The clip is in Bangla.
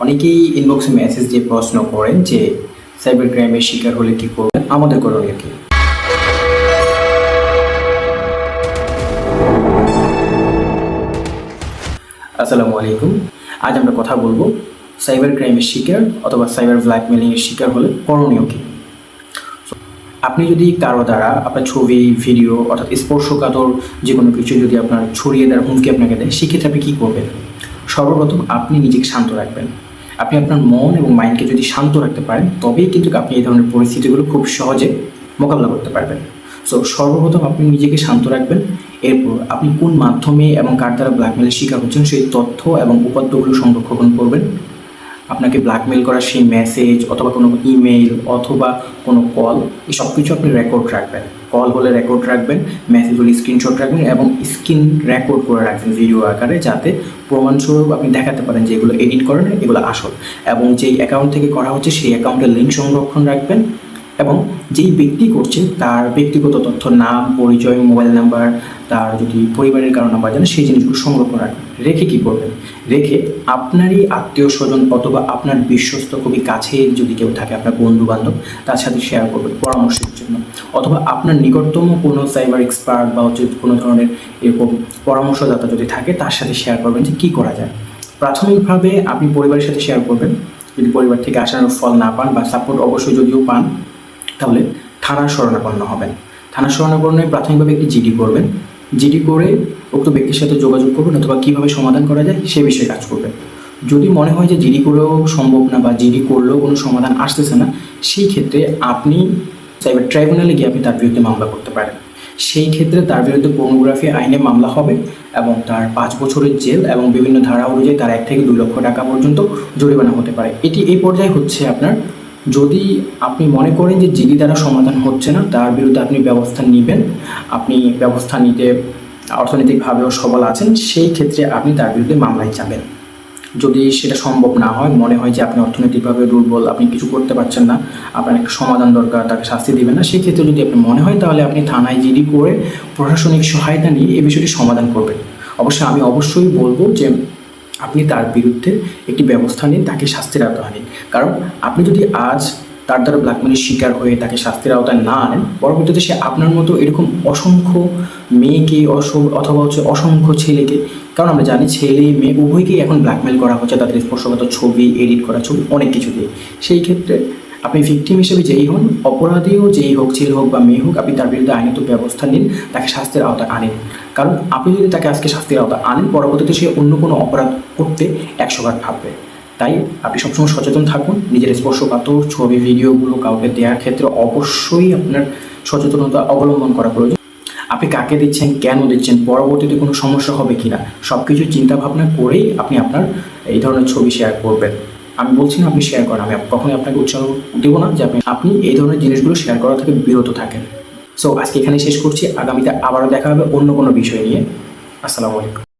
অনেকেই ইনবক্সে মেসেজ দিয়ে প্রশ্ন করেন যে সাইবার ক্রাইমের শিকার হলে কী করবেন আমাদের করণীয় কী আসসালামু আলাইকুম। আজ আমরা কথা বলব সাইবার ক্রাইমের শিকার অথবা সাইবার ব্ল্যাকমেলিংয়ের শিকার হলে করণীয় কী? আপনি যদি কারও দ্বারা আপনার ছবি ভিডিও অর্থাৎ স্পর্শকাতর যে কোনো কিছু যদি আপনার ছড়িয়ে দেওয়ার হুমকি আপনাকে দেয়, সেক্ষেত্রে আপনি কী করবেন? সর্বপ্রথম আপনি নিজেকে শান্ত রাখবেন। আপনি আপনার মন এবং মাইন্ডকে যদি শান্ত রাখতে পারেন, তবেই কিন্তু আপনি এই ধরনের পরিস্থিতিগুলো খুব সহজে মোকাবিলা করতে পারবেন। সো সর্বপ্রথম আপনি নিজেকে শান্ত রাখবেন। এরপর আপনি কোন মাধ্যমে এবং কার দ্বারা ব্ল্যাকমেলের শিকার হচ্ছেন সেই তথ্য এবং উপাত্তগুলো সংরক্ষণ করবেন। আপনাকে ব্ল্যাকমেল করা, সেই মেসেজ অথবা কোনো ইমেল অথবা কোনো কল এই সব কিছু আপনি রেকর্ড রাখবেন। কল হলে রেকর্ড রাখবেন মেসেজ হলে স্ক্রিনশট রাখবেন এবং স্ক্রিন রেকর্ড করে রাখবেন ভিডিও আকারে যাতে প্রমাণস্বরূপ আপনি দেখাতে পারেন যে এগুলো এডিট করেন, এগুলো আসল। এবং যেই অ্যাকাউন্ট থেকে করা হচ্ছে, সেই অ্যাকাউন্টের লিঙ্ক সংরক্ষণ রাখবেন। এবং যেই ব্যক্তি করছে, তার ব্যক্তিগত তথ্য, নাম, পরিচয়, মোবাইল নাম্বার, তার যদি পরিবারের কারও নাম্বার জানেন সেই জিনিসগুলো সংরক্ষণ রাখবেন রেখে কি করবেন রেখে আপনারই আত্মীয় স্বজন অথবা আপনার বিশ্বস্ত খুবই কাছে যদি কেউ থাকে, আপনার বন্ধু বান্ধব তার সাথে শেয়ার করবেন পরামর্শের জন্য। অথবা আপনার নিকটতম কোনো সাইবার এক্সপার্ট বা হচ্ছে কোনো ধরনের এরকম পরামর্শদাতা যদি থাকে, তার সাথে শেয়ার করবেন যে কী করা যায়। প্রাথমিকভাবে আপনি পরিবারের সাথে শেয়ার করবেন। যদি পরিবার থেকে আসানোর ফল না পান বা সাপোর্ট অবশ্যই যদিও পান তাহলে থানার শরণাপন্ন হবেন। থানার শরণাপন্নে প্রাথমিকভাবে একটি জিডি করবেন। জিডি করে উক্ত ব্যক্তির সাথে যোগাযোগ করবেন অথবা কীভাবে সমাধান করা যায় সে বিষয়ে কাজ করবেন। যদি মনে হয় যে জিডি করেও সম্ভব না বা জিডি করলেও কোনো সমাধান আসতেছে না, সেই ক্ষেত্রে আপনি সাইবার ট্রাইব্যুনালে গিয়ে আপনি তার বিরুদ্ধে মামলা করতে পারেন। সেই ক্ষেত্রে তার বিরুদ্ধে পর্নোগ্রাফি আইনে মামলা হবে এবং তার পাঁচ বছরের জেল এবং বিভিন্ন ধারা অনুযায়ী তার এক থেকে দুই লক্ষ টাকা পর্যন্ত জরিমানা হতে পারে। এটি এই পর্যায়ে হচ্ছে আপনার যদি আপনি মনে করেন যে জিডি দ্বারা সমাধান হচ্ছে না, তার বিরুদ্ধে আপনি ব্যবস্থা নেবেন, আপনি ব্যবস্থা নিতে অর্থনৈতিকভাবেও সবল আছেন, সেই ক্ষেত্রে আপনি তার বিরুদ্ধে মামলায় যাবেন। যদি সেটা সম্ভব না হয়, মনে হয় যে আপনি অর্থনৈতিকভাবে দুর্বল, আপনি কিছু করতে পারছেন না, আপনার একটা সমাধান দরকার, তাকে শাস্তি দেবেন না সেই ক্ষেত্রে যদি আপনি মনে হয়, তাহলে আপনি থানায় জিডি করে প্রশাসনিক সহায়তা নিয়ে এই বিষয়টি সমাধান করবেন। অবশ্যই আমি অবশ্যই বলব যে আপনি তার বিরুদ্ধে একটি ব্যবস্থা নিন, তাকে শাস্তির আওতা আনেন। কারণ আপনি যদি আজ তার দ্বারা ব্ল্যাকমেলের শিকার হয়ে তাকে শাস্তির আওতায় না আনেন, পরবর্তীতে সে আপনার মতো এরকম অসংখ্য মেয়েকে অথবা হচ্ছে অসংখ্য ছেলেকে, কারণ আমরা জানি ছেলে, মেয়ে উভয়কেই এখন ব্ল্যাকমেল করা হচ্ছে, তাদের স্পর্শগত ছবি এডিট করা ছবি, অনেক কিছু দিয়ে সেই ক্ষেত্রে আপনি ভিকটিম হিসেবে যেই হন, অপরাধীও যেই হোক ছেলে হোক বা মেয়ে হোক, আপনি তার বিরুদ্ধে আইনত ব্যবস্থা নিন, তাকে শাস্তির আওতায় আনেন। কারণ আপনি যদি তাকে আজকে শাস্তির আওতায় আনেন, পরবর্তীতে সে অন্য কোনো অপরাধ করতে একশো বার ভাববে। তাই আপনি সবসময় সচেতন থাকুন, নিজের স্পর্শকাতর ছবি, ভিডিওগুলো কাউকে দেওয়ার ক্ষেত্রে অবশ্যই আপনার সচেতনতা অবলম্বন করা প্রয়োজন। আপনি কাকে দিচ্ছেন, কেন দিচ্ছেন, পরবর্তীতে কোনো সমস্যা হবে কি না সব কিছু চিন্তা ভাবনা করেই আপনি আপনার এই ধরনের ছবি শেয়ার করবেন। আমি বলছি না আপনি শেয়ার করেন, আমি কখনোই আপনাকে উৎসাহ দেবো না যে আপনি এই ধরনের জিনিসগুলো শেয়ার করা থেকে বিরত থাকেন। সো আজকে এখানে শেষ করছি, আগামীতে আবারও দেখা হবে অন্য কোনো বিষয় নিয়ে। আসসালামু আলাইকুম।